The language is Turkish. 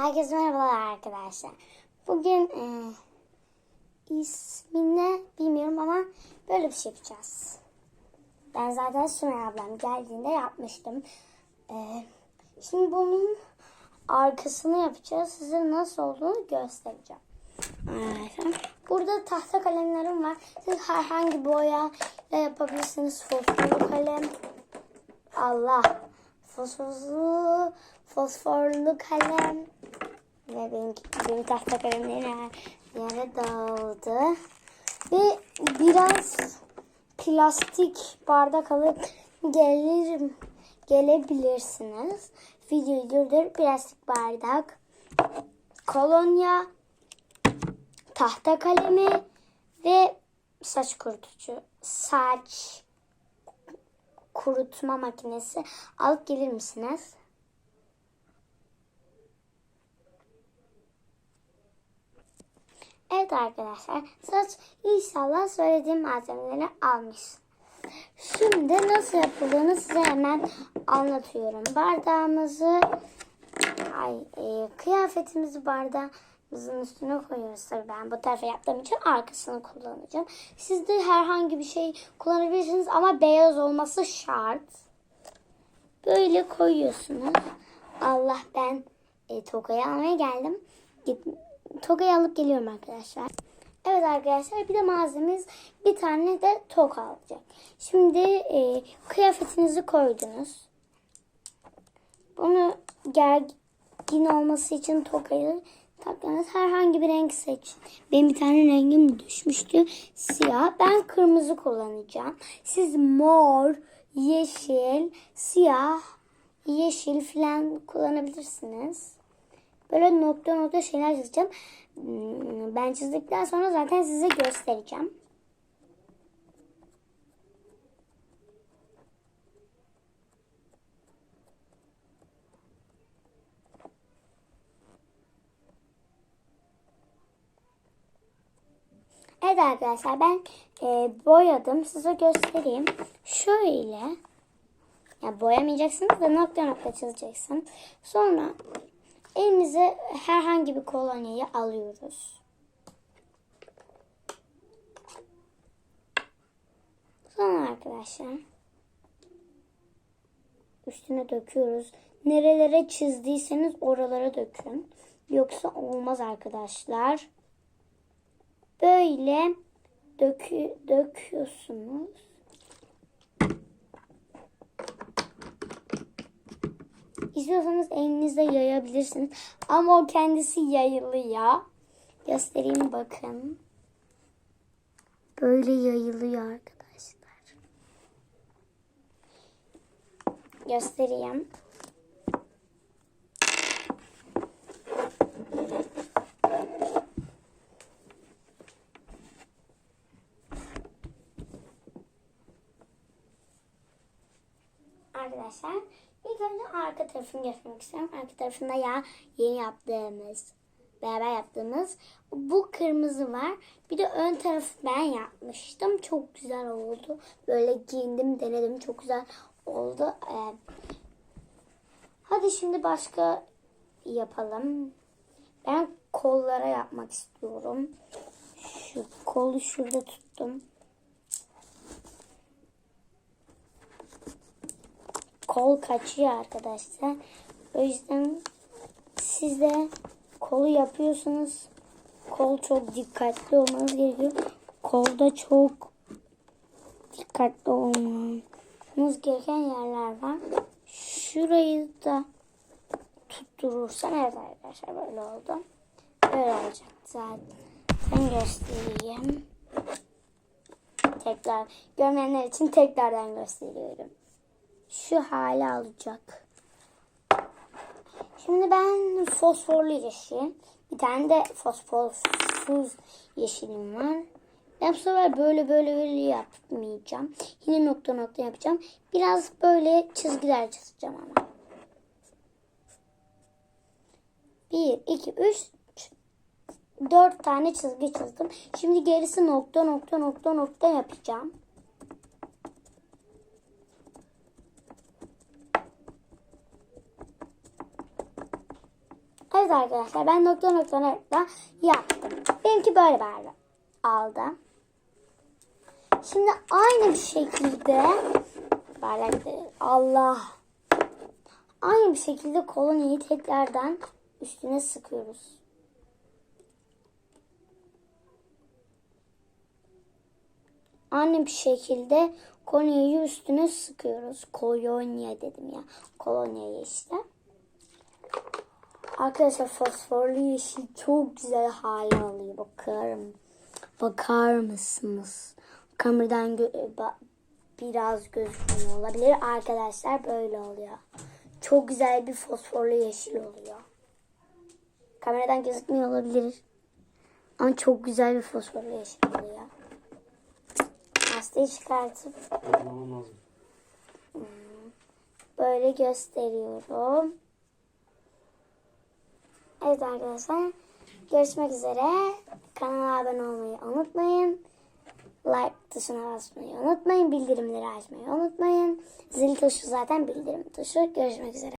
Herkese merhabalar arkadaşlar. Bugün e, ismini bilmiyorum ama böyle bir şey yapacağız. Ben zaten Sümeyye ablam geldiğinde yapmıştım. E, şimdi bunun arkasını yapacağız. Size nasıl olduğunu göstereceğim. Arkadaşlar. Burada tahta kalemlerim var. Siz herhangi boya ile yapabilirsiniz. Fosforlu kalem. Allah. Fosforlu, fosforlu kalem. Ve benim, benim tahta kalemlerim yere dağıldı. Ve biraz plastik bardak alıp gelirim, gelebilirsiniz. Videoyu durdur. Plastik bardak, kolonya, tahta kalemi ve saç kurutucu. Saç kurutma makinesi alıp gelir misiniz? Evet arkadaşlar saç inşallah söylediğim malzemeleri almış. Şimdi nasıl yapıldığını size hemen anlatıyorum. Bardağımızı ay, e, kıyafetimizi bardağımızın üstüne koyuyoruz. Tabii ben bu tarafa yaptığım için arkasını kullanacağım. Siz de herhangi bir şey kullanabilirsiniz ama beyaz olması şart. Böyle koyuyorsunuz. Allah ben e, tokayı almaya geldim. Git, tokayı alıp geliyorum arkadaşlar. Evet arkadaşlar bir de malzememiz bir tane de toka alacak. Şimdi e, kıyafetinizi koydunuz. Bunu gergin olması için tokayı taktınız. Herhangi bir renk seçin. Benim bir tane rengim düşmüştü. Siyah. Ben kırmızı kullanacağım. Siz mor, yeşil, siyah, yeşil falan kullanabilirsiniz. Böyle nokta nokta şeyler çizeceğim. Hmm, Ben çizdikten sonra zaten size göstereceğim. Evet arkadaşlar ben e, boyadım. Size göstereyim. Şöyle. Ya boyamayacaksınız da nokta nokta çizeceksin. Sonra elimize herhangi bir kolonyayı alıyoruz. Sonra arkadaşlar üstüne döküyoruz. Nerelere çizdiyseniz oralara dökün. Yoksa olmaz arkadaşlar. Böyle dökü, döküyorsunuz. İstiyorsanız elinizle yayabilirsiniz. Ama o kendisi yayılıyor. Göstereyim bakın. Böyle yayılıyor arkadaşlar. Göstereyim. Arkadaşlar ilk önce arka tarafını göstermek istiyorum. Arka tarafında ya yeni yaptığımız, beraber yaptığımız bu kırmızı var. Bir de ön tarafı ben yapmıştım. Çok güzel oldu. Böyle giyindim, denedim. Çok güzel oldu. Ee, hadi şimdi başka yapalım. Ben kollara yapmak istiyorum. Şu kolu şurada tuttum. Kol kaçıyor arkadaşlar. O yüzden siz de kolu yapıyorsunuz. Kol çok dikkatli olmanız gerekiyor. Kolda çok dikkatli olmanız gereken yerler var. Şurayı da tutturursan evet arkadaşlar böyle oldu. Böyle olacak zaten. Ben göstereyim. Tekrar görmeyenler için tekrardan gösteriyorum şu hale alacak. Şimdi ben fosforlu yeşil, bir tane de fosforsuz yeşilim var. Ben bu sefer böyle böyle böyle yapmayacağım. Yine nokta nokta yapacağım. Biraz böyle çizgiler çizeceğim ama. Bir, iki, üç, dört tane çizgi çizdim. Şimdi gerisi nokta nokta nokta nokta yapacağım. Evet arkadaşlar ben nokta nokta nokta yaptım. Benimki böyle verdi. Aldı. Şimdi aynı bir şekilde bardakları Allah aynı bir şekilde kolonyayı tekrardan üstüne sıkıyoruz. Aynı bir şekilde kolonyayı üstüne sıkıyoruz. Kolonya dedim ya. Kolonyayı işte. Arkadaşlar fosforlu yeşil çok güzel hale alıyor. Bakarım. Bakar mısınız? Kameradan gö- ba- biraz gözükmüyor olabilir. Arkadaşlar böyle oluyor. Çok güzel bir fosforlu yeşil oluyor. Kameradan gözükmüyor olabilir. Ama çok güzel bir fosforlu yeşil oluyor. Hastayı çıkartıp böyle gösteriyorum. Evet arkadaşlar. Görüşmek üzere. Kanala abone olmayı unutmayın. Like tuşuna basmayı unutmayın. Bildirimleri açmayı unutmayın. Zil tuşu zaten bildirim tuşu. Görüşmek üzere.